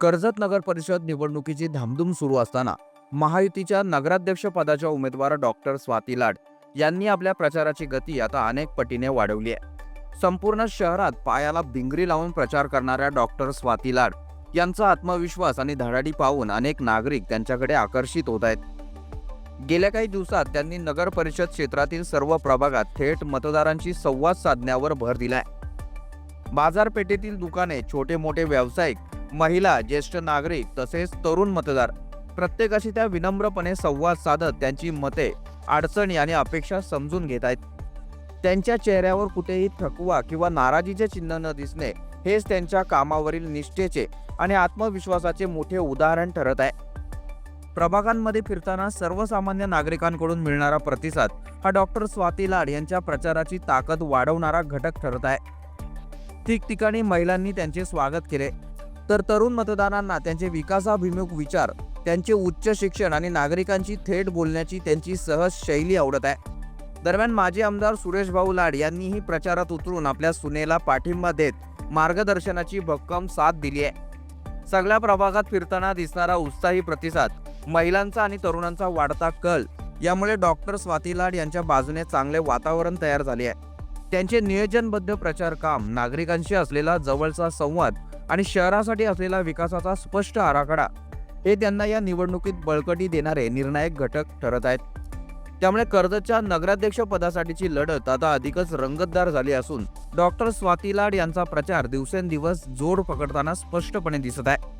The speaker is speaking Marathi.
कर्जत नगर परिषद निवडणुकीची धामधूम सुरू असताना महायुतीच्या नगराध्यक्ष पदाच्या उमेदवार डॉक्टर स्वाती लाड यांनी आपल्या प्रचाराची गती आता अनेक पटीने वाढवली आहे. संपूर्ण शहरात पायाला भिंगरी लावून प्रचार करणाऱ्या डॉक्टर स्वाती लाड यांचा आत्मविश्वास आणि धडाडी पाहून अनेक नागरिक त्यांच्याकडे आकर्षित होत आहेत. गेल्या काही दिवसात त्यांनी नगर परिषद क्षेत्रातील सर्व प्रभागात थेट मतदारांशी संवाद साधण्यावर भर दिलाय. बाजारपेठेतील दुकाने छोटे मोठे व्यावसायिक महिला ज्येष्ठ नागरिक तसेच तरुण मतदार. प्रत्येकाशी त्या विनम्रपणे संवाद साधत त्यांची मते अडचणी आणि अपेक्षा समजून घेत आहेत. त्यांच्या चेहऱ्यावर कुठेही थकवा किंवा नाराजीचे चिन्ह न दिसणे हेच त्यांच्या कामावरील निष्ठेचे आणि आत्मविश्वासाचे मोठे उदाहरण ठरत आहे. प्रभागांमध्ये फिरताना सर्वसामान्य नागरिकांकडून मिळणारा प्रतिसाद हा डॉक्टर स्वाती लाड यांच्या प्रचाराची ताकद वाढवणारा घटक ठरत आहे. ठिकठिकाणी महिलांनी त्यांचे स्वागत केले. तर तरुण मतदारांना त्यांचे विकासाभिमुख विचार त्यांचे उच्च शिक्षण आणि नागरिकांची थेट बोलण्याची त्यांची सहज शैली आवडत आहे. दरम्यान माजी आमदार सुरेश भाऊ लाड यांनीही प्रचारात उतरून आपल्या सुनेला पाठिंबा देत मार्गदर्शनाची भक्कम साथ दिली आहे. सगळ्या प्रभागात फिरताना दिसणारा उत्साही प्रतिसाद महिलांचा आणि तरुणांचा वाढता कल यामुळे डॉक्टर स्वाती लाड यांच्या बाजूने चांगले वातावरण तयार झाले आहे. त्यांचे नियोजनबद्ध प्रचार काम नागरिकांशी असलेला जवळचा संवाद आणि शहरासाठी असलेला विकासाचा स्पष्ट आराखडा हे त्यांना या निवडणुकीत बळकटी देणारे निर्णायक घटक ठरत आहेत. त्यामुळे कर्जतच्या नगराध्यक्ष पदासाठीची लढत आता अधिकच रंगतदार झाली असून डॉक्टर स्वाती लाड यांचा प्रचार दिवसेंदिवस जोड पकडताना स्पष्टपणे दिसत आहे.